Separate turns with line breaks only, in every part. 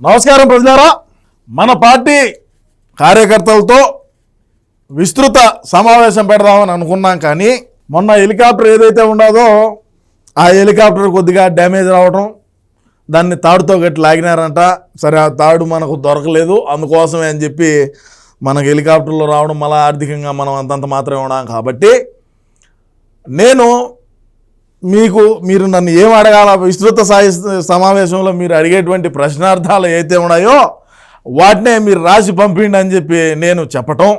నమస్కారం ప్రజలారా. మన పార్టీ కార్యకర్తలతో విస్తృత సమావేశం పెడదామని అనుకున్నాం కానీ మొన్న హెలికాప్టర్ ఏదైతే ఉండదో ఆ హెలికాప్టర్ కొద్దిగా డ్యామేజ్ రావడం దాన్ని తాడుతో గట్టి లాగినారంట. సరే ఆ తాడు మనకు దొరకలేదు. అందుకోసమే అని చెప్పి మనకు హెలికాప్టర్లో రావడం మళ్ళీ ఆర్థికంగా మనం అంతంత మాత్రమే ఉన్నాం కాబట్టి నేను మీకు మీరు నన్ను ఏం అడగాల? విస్తృత సాయి సమావేశంలో మీరు అడిగేటువంటి ప్రశ్నార్థాలు అయితే ఉన్నాయో వాటినే మీరు రాసి పంపిండి అని చెప్పి నేను చెప్పటం.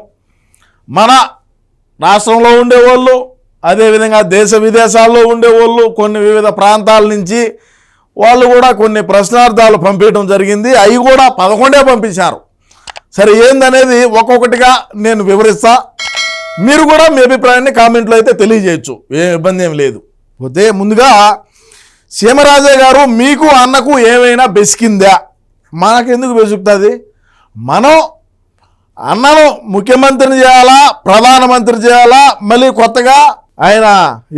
మన రాష్ట్రంలో ఉండేవాళ్ళు అదేవిధంగా దేశ విదేశాల్లో ఉండేవాళ్ళు కొన్ని వివిధ ప్రాంతాల నుంచి వాళ్ళు కూడా కొన్ని ప్రశ్నార్థాలు పంపించడం జరిగింది. అవి కూడా పదకొండే పంపించారు. సరే ఏందనేది ఒక్కొక్కటిగా నేను వివరిస్తా. మీరు కూడా మీ అభిప్రాయాన్ని కామెంట్లో అయితే తెలియజేయచ్చు. ఏ ఇబ్బంది ఏం లేదు. పోతే ముందుగా సీమరాజే గారు మీకు అన్నకు ఏమైనా బెసికిందా? మనకెందుకు బెసుకుతుంది? మనం అన్నను ముఖ్యమంత్రిని చేయాలా ప్రధానమంత్రి చేయాలా? మళ్ళీ కొత్తగా ఆయన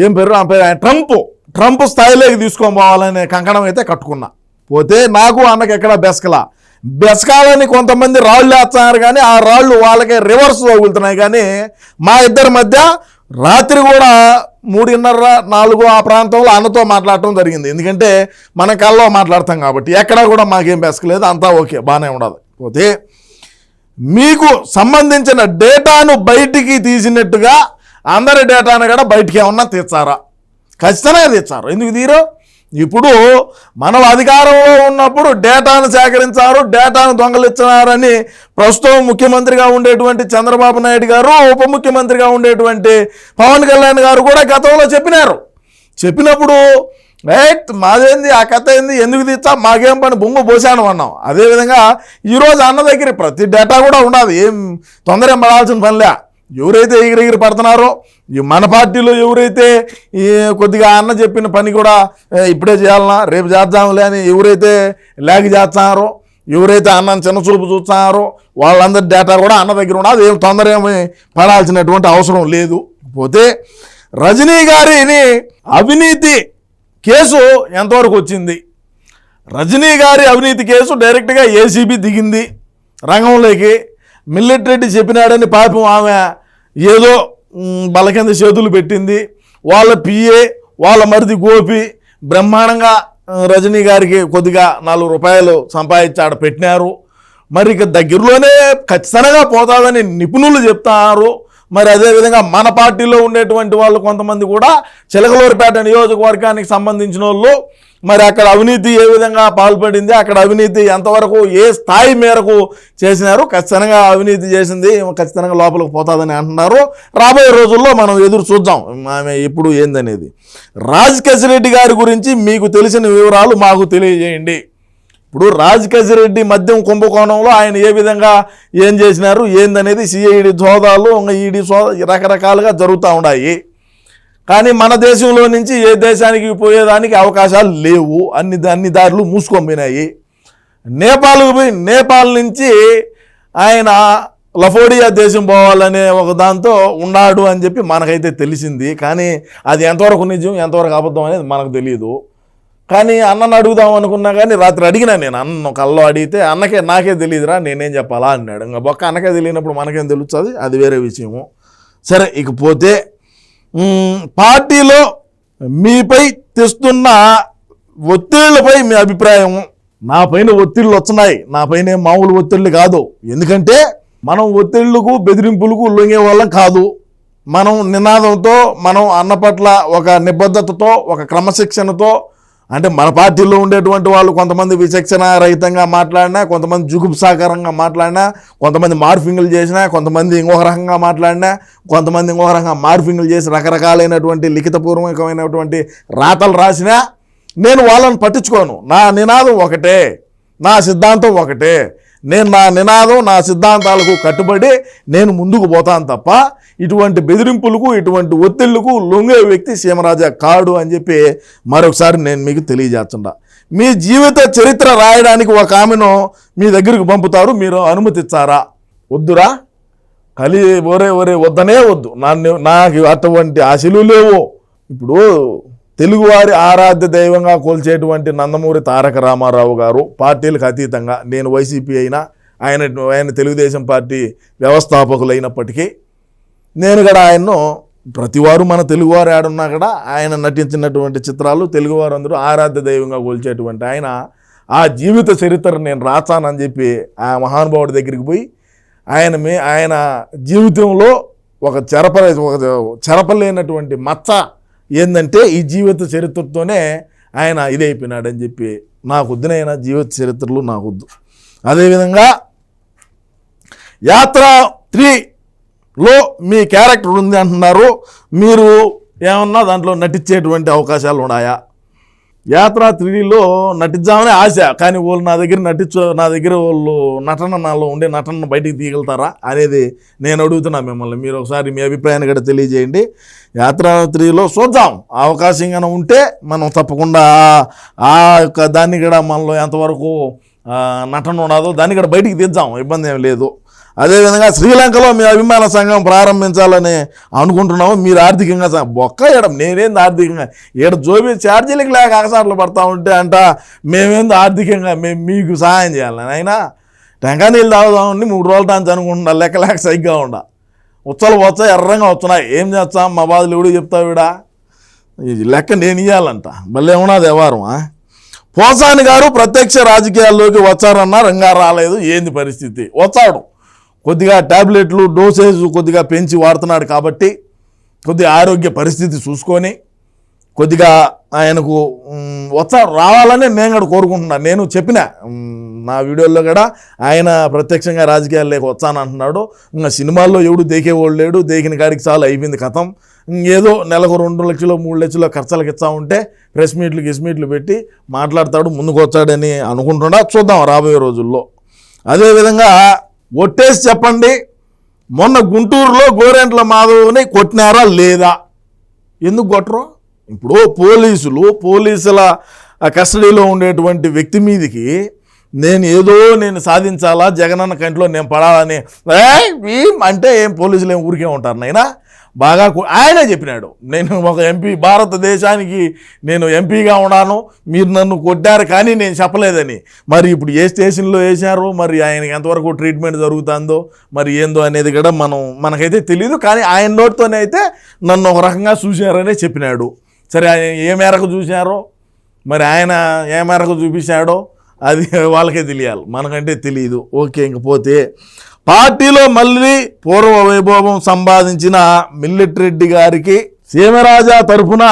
ఏం పేరు ఆ పేరు ఆయన ట్రంప్ ట్రంప్ స్థాయిలోకి తీసుకొని పోవాలనే కంకణం అయితే కట్టుకున్నా. పోతే నాకు అన్నకి ఎక్కడ బెసకలా? బెసకాలని కొంతమంది రాళ్ళు వేస్తున్నారు కానీ ఆ రాళ్ళు వాళ్ళకే రివర్స్ తగులుతున్నాయి కానీ మా ఇద్దరి మధ్య రాత్రి కూడా మూడున్నర నాలుగు ఆ ప్రాంతంలో అన్నతో మాట్లాడటం జరిగింది. ఎందుకంటే మన కళ్ళలో మాట్లాడతాం కాబట్టి ఎక్కడా కూడా మాకేం బెసకలేదు అంతా ఓకే బాగానే ఉండదు పోతే మీకు సంబంధించిన డేటాను బయటికి తీసినట్టుగా అందరి డేటాను కూడా బయటికి ఏమన్నా తీర్చారా ఖచ్చితంగా తీర్చారు ఎందుకు తీరు ఇప్పుడు మనం అధికారంలో ఉన్నప్పుడు డేటాను సేకరించారు డేటాను దొంగలిచ్చినారని ప్రస్తుతం ముఖ్యమంత్రిగా ఉండేటువంటి చంద్రబాబు నాయుడు గారు ఉప ముఖ్యమంత్రిగా ఉండేటువంటి పవన్ కళ్యాణ్ గారు కూడా గతంలో చెప్పినారు. చెప్పినప్పుడు రైట్ మాదేంది ఆ కథ ఏంది ఎందుకు తీర్చా మాకేం పని బొంగు పోసాను అన్నాం. అదేవిధంగా ఈరోజు అన్న దగ్గర ప్రతి డేటా కూడా ఉండదు ఏం తొందర పడాల్సిన పనిలే ఎవరైతే ఎగిరెగిరి పడుతున్నారో ఈ మన పార్టీలో ఎవరైతే ఈ కొద్దిగా అన్న చెప్పిన పని కూడా ఇప్పుడే చేయాలన్నా రేపు చేద్దాంలే అని ఎవరైతే లేక చేస్తున్నారో ఎవరైతే అన్నని చిన్న చూపు చూస్తున్నారో వాళ్ళందరి డేటా కూడా అన్న దగ్గర ఉన్నది ఏం తొందర ఏమి పడాల్సినటువంటి అవసరం లేదు. పోతే రజనీ గారిని అవినీతి కేసు ఎంతవరకు వచ్చింది? రజనీ గారి అవినీతి కేసు డైరెక్ట్గా ఏసీబీ దిగింది రంగంలోకి. మిల్లెట్ రెడ్డి చెప్పినాడని పాపం ఆమె ఏదో బలకింద బల కింద చేతులు పెట్టింది. వాళ్ళ పిఏ వాళ్ళ మరిది గోపి బ్రహ్మాండంగా రజనీ గారికి కొద్దిగా నాలుగు రూపాయలు సంపాదించి ఆడ పెట్టినారు. మరి ఇక దగ్గరలోనే ఖచ్చితంగా పోతాదని నిపుణులు చెప్తారు. మరి అదేవిధంగా మన పార్టీలో ఉండేటువంటి వాళ్ళు కొంతమంది కూడా చిలకలూరిపేట నియోజకవర్గానికి సంబంధించిన వాళ్ళు మరి అక్కడ అవినీతి ఏ విధంగా పాల్పడింది? అక్కడ అవినీతి ఎంతవరకు ఏ స్థాయి మేరకు చేసినారు? ఖచ్చితంగా అవినీతి చేసింది ఖచ్చితంగా లోపలికి పోతుందని అంటున్నారు. రాబోయే రోజుల్లో మనం ఎదురు చూద్దాం. ఆమె ఎప్పుడు ఏందనేది. రాజ్ రెడ్డి గారి గురించి మీకు తెలిసిన వివరాలు మాకు తెలియజేయండి. ఇప్పుడు రాజ్ రెడ్డి మద్యం కుంభకోణంలో ఆయన ఏ విధంగా ఏం చేసినారు? ఏందనేది సిఐడి సోదాలు ఈడీ సోదా రకరకాలుగా జరుగుతూ ఉన్నాయి. కానీ మన దేశంలో నుంచి ఏ దేశానికి పోయేదానికి అవకాశాలు లేవు. అన్ని అన్ని దారులు మూసుకొమ్మినాయి నేపాల్కి నేపాల్కు పోయి నేపాల్ నుంచి ఆయన లఫోడియా దేశం పోవాలనే ఒక దాంతో ఉన్నాడు అని చెప్పి మనకైతే తెలిసింది. కానీ అది ఎంతవరకు నిజం ఎంతవరకు అబద్ధం అనేది మనకు తెలియదు కానీ అన్నను అడుగుదాం అనుకున్నా కానీ రాత్రి అడిగినా నేను. అన్న కల్లో అడిగితే అన్నకే నాకే తెలియదురా నేనేం చెప్పాలా అన్నాడు. ఇంకా బొక్క అన్నకే తెలియనప్పుడు మనకేం తెలుస్తుంది? అది వేరే విషయము. సరే ఇకపోతే పార్టీలో మీపై తెస్తున్న ఒత్తిళ్ళపై మీ అభిప్రాయం. నా పైన ఒత్తిళ్ళు వచ్చినాయి నా పైన మామూలు ఒత్తిళ్ళు కాదు. ఎందుకంటే మనం ఒత్తిళ్ళకు బెదిరింపులకు లొంగే వాళ్ళం కాదు. మనం నినాదంతో మనం అన్న పట్ల ఒక నిబద్ధతతో ఒక క్రమశిక్షణతో అంటే మన పార్టీలో ఉండేటువంటి వాళ్ళు కొంతమంది విచక్షణ రహితంగా మాట్లాడినా కొంతమంది జుగుప్సాకరంగా మాట్లాడినా కొంతమంది మార్ఫింగ్లు చేసినా కొంతమంది ఇంకొక రకంగా మాట్లాడినా కొంతమంది ఇంకొక రకంగా మార్ఫింగ్లు చేసి రకరకాలైనటువంటి లిఖితపూర్వకమైనటువంటి రాతలు రాసినా నేను వాళ్ళని పట్టించుకోను. నా నినాదం ఒకటే నా సిద్ధాంతం ఒకటే. నేను నా నినాదం నా సిద్ధాంతాలకు కట్టుబడి నేను ముందుకు పోతాను తప్ప ఇటువంటి బెదిరింపులకు ఇటువంటి ఒత్తిళ్ళకు లొంగే వ్యక్తి సీమరాజా కాడు అని చెప్పి మరొకసారి నేను మీకు తెలియజేస్తుండా మీ జీవిత చరిత్ర రాయడానికి ఒక ఆమెను మీ దగ్గరికి పంపుతారు మీరు అనుమతిస్తారా? వద్దురా. కలి ఒరే ఒరే వద్దనే వద్దు. నన్ను నాకు అటువంటి ఆశలు లేవు. ఇప్పుడు తెలుగువారి ఆరాధ్య దైవంగా కొలిచేటువంటి నందమూరి తారక రామారావు గారు పార్టీలకు అతీతంగా నేను వైసీపీ అయినా ఆయన ఆయన తెలుగుదేశం పార్టీ వ్యవస్థాపకులైనప్పటికీ నేను కూడా ఆయన్ను ప్రతివారు మన తెలుగువారు ఆడున్నా కూడా ఆయన నటించినటువంటి చిత్రాలు తెలుగువారు అందరూ ఆరాధ్య దైవంగా కొలిచేటువంటి ఆయన ఆ జీవిత చరిత్ర నేను రాచానని చెప్పి ఆ మహానుభావుడి దగ్గరికి పోయి ఆయన మీ ఆయన జీవితంలో ఒక చెరప ఒక చెరపలేనటువంటి మచ్చ ఏంటంటే ఈ జీవిత చరిత్రతోనే ఆయన ఇదైపోయినాడని చెప్పి నాకు వద్దునైనా జీవిత చరిత్రలు నాకు వద్దు. అదేవిధంగా యాత్ర త్రీలో మీ క్యారెక్టర్ ఉంది అంటున్నారు. మీరు ఏమన్నా దాంట్లో నటించేటువంటి అవకాశాలు ఉన్నాయా? యాత్ర త్రీలో నటించామని ఆశ. కానీ వాళ్ళు నా దగ్గర నటించు నా దగ్గర వాళ్ళు నటన నాలో ఉండే నటనను బయటికి తీయగలుగుతారా అనేది నేను అడుగుతున్నా మిమ్మల్ని. మీరు ఒకసారి మీ అభిప్రాయాన్ని కూడా తెలియజేయండి. యాత్రాత్రిలో చూద్దాం. అవకాశంగా ఉంటే మనం తప్పకుండా ఆ- యొక్క దాన్ని కూడా మనలో ఎంతవరకు నటన ఉండదో దాన్ని కూడా బయటికి తీద్దాం. ఇబ్బంది ఏం లేదు. అదేవిధంగా శ్రీలంకలో మీ అభిమాన సంఘం ప్రారంభించాలని అనుకుంటున్నాము. మీరు ఆర్థికంగా బొక్క ఏడం నేనేంది ఆర్థికంగా? ఈడ జోబీ ఛార్జీలకు లేక అగసాట్లు పడతా ఉంటే అంట మేమేంది ఆర్థికంగా మేము మీకు సహాయం చేయాలని అయినా టెంకా నీళ్ళు తాగుదామండి మూడు రోజుల టాన్స్ అనుకుంటున్నా లెక్క లేక సరిగ్గా ఉండ. ఉచ్చలు వచ్చా ఎర్రంగా వస్తున్నాయి. ఏం చేస్తాం? మా బాధలు ఎవడు చెప్తావు ఇడా లెక్క నేను ఇవ్వాలంట మళ్ళీ ఏమన్నా దేవారం పోసాని గారు ప్రత్యక్ష రాజకీయాల్లోకి వచ్చారన్నా రంగా రాలేదు. ఏంది పరిస్థితి? వచ్చాడు. కొద్దిగా టాబ్లెట్లు డోసేజ్ కొద్దిగా పెంచి వాడుతున్నాడు కాబట్టి కొద్దిగా ఆరోగ్య పరిస్థితి చూసుకొని కొద్దిగా ఆయనకు మ్, రావాలనే నేను కూడా కోరుకుంటున్నాను నేను చెప్పిన నా వీడియోల్లో కూడా ఆయన ప్రత్యక్షంగా రాజకీయాల్లోకి వచ్చాను అంటున్నాడు. ఇంకా సినిమాల్లో ఎవడు దేకేవాడు లేడు దేకిన కాడికి చాలు అయిపోయింది కథం. ఏదో నెలకు రెండు లక్షలు మూడు లక్షలు ఖర్చులకు ఇచ్చా ఉంటే ప్రెస్ మీట్లు గిస్ మీట్లు పెట్టి మాట్లాడతాడు ముందుకు వచ్చాడని అనుకుంటున్నా. చూద్దాం రాబోయే రోజుల్లో. అదేవిధంగా ఒట్టేసి చెప్పండి. మొన్న గుంటూరులో గోరెంట్ల మాధవ్ని కొట్టినారా లేదా? ఎందుకు కొట్టరు? ఇప్పుడు పోలీసులు పోలీసుల కస్టడీలో ఉండేటువంటి వ్యక్తి మీదకి నేను ఏదో నేను సాధించాలా? జగనన్న కంట్లో నేను పడాలని. అంటే ఏం పోలీసులు ఏం ఊరికే ఉంటారు నైనా బాగా ఆయనే చెప్పినాడు. నేను ఒక ఎంపీ భారతదేశానికి నేను ఎంపీగా ఉన్నాను. మీరు నన్ను కొట్టారు కానీ నేను చెప్పలేదని. మరి ఇప్పుడు ఏ స్టేషన్లో వేశారో? మరి ఆయనకి ఎంతవరకు ట్రీట్మెంట్ జరుగుతుందో? మరి ఏందో అనేది కూడా మనం మనకైతే తెలియదు కానీ ఆయన నోటితోనే అయితే నన్ను ఒక రకంగా చూశారనే చెప్పినాడు. సరే ఆయన ఏ మేరకు చూశారో? మరి ఆయన ఏ మేరకు చూపించాడో? అది వాళ్ళకే తెలియాలి. మనకంటే తెలియదు ఓకే ఇంక పోతే పార్టీలో మళ్ళీ పూర్వ వైభవం సంపాదించిన మిల్లెట్ రెడ్డి గారికి సీమరాజా తరఫున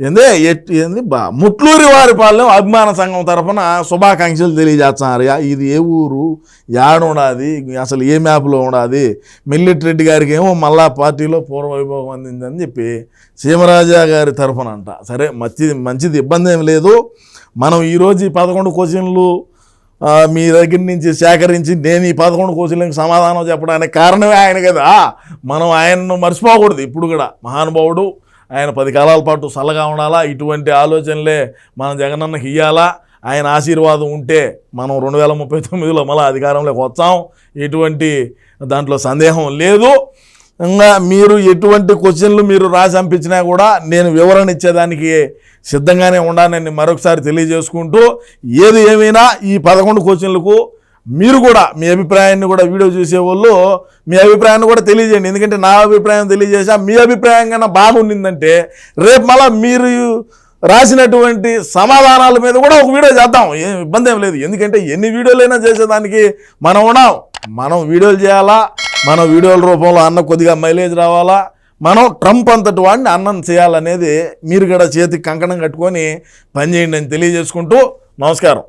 ఏందే ఎట్ ఏంది బా ముట్లూరి వారిపాలెం అభిమాన సంఘం తరఫున శుభాకాంక్షలు తెలియజేస్తున్నారు. ఇది ఏ ఊరు? యాడ ఉండాది? అసలు ఏ మ్యాప్లో ఉండాది? మిల్లెట్రెడ్డి గారికి ఏమో మళ్ళా పార్టీలో పూర్వ వైభవం అందిందని చెప్పి సీమరాజా గారి తరఫున అంట సరే మంచిది మంచిది ఇబ్బంది ఏం లేదు. మనం ఈరోజు ఈ పదకొండు క్వశ్చన్లు మీ దగ్గర నుంచి సేకరించి నేను ఈ పదకొండు క్వశ్చన్లకు సమాధానం చెప్పడానికి కారణమే ఆయన కదా. మనం ఆయన్ను మర్చిపోకూడదు ఇప్పుడు కూడా. మహానుభావుడు ఆయన పది కాలాల పాటు చల్లగా ఉండాలా? ఇటువంటి ఆలోచనలే మన జగనన్నకి ఇయ్యాలా? ఆయన ఆశీర్వాదం ఉంటే మనం రెండు వేల ముప్పై తొమ్మిదిలో మళ్ళీ అధికారంలోకి వచ్చాం. ఎటువంటి దాంట్లో సందేహం లేదు. ఇంకా మీరు ఎటువంటి క్వశ్చన్లు మీరు రాసి పంపించినా కూడా నేను వివరణ ఇచ్చేదానికి సిద్ధంగానే ఉండాలని మరొకసారి తెలియజేసుకుంటూ ఏది ఏమైనా ఈ పదకొండు క్వశ్చన్లకు మీరు కూడా మీ అభిప్రాయాన్ని కూడా వీడియో చూసేవాళ్ళు మీ అభిప్రాయాన్ని కూడా తెలియజేయండి. ఎందుకంటే నా అభిప్రాయం తెలియజేసా మీ అభిప్రాయం కన్నా బాగుండిందంటే రేపు మళ్ళీ మీరు రాసినటువంటి సమాధానాల మీద కూడా ఒక వీడియో చేద్దాం. ఏం ఇబ్బంది ఏం లేదు. ఎందుకంటే ఎన్ని వీడియోలైనా చేసేదానికి మనం ఉన్నాం. మనం వీడియోలు చేయాలా? మనం వీడియోల రూపంలో అన్న కొద్దిగా మైలేజ్ రావాలా? మనం ట్రంప్ అంతటి వాడిని అన్నం చేయాలనేది మీరు కూడా చేతికి కంకణం కట్టుకొని పనిచేయండి అని తెలియజేసుకుంటూ నమస్కారం.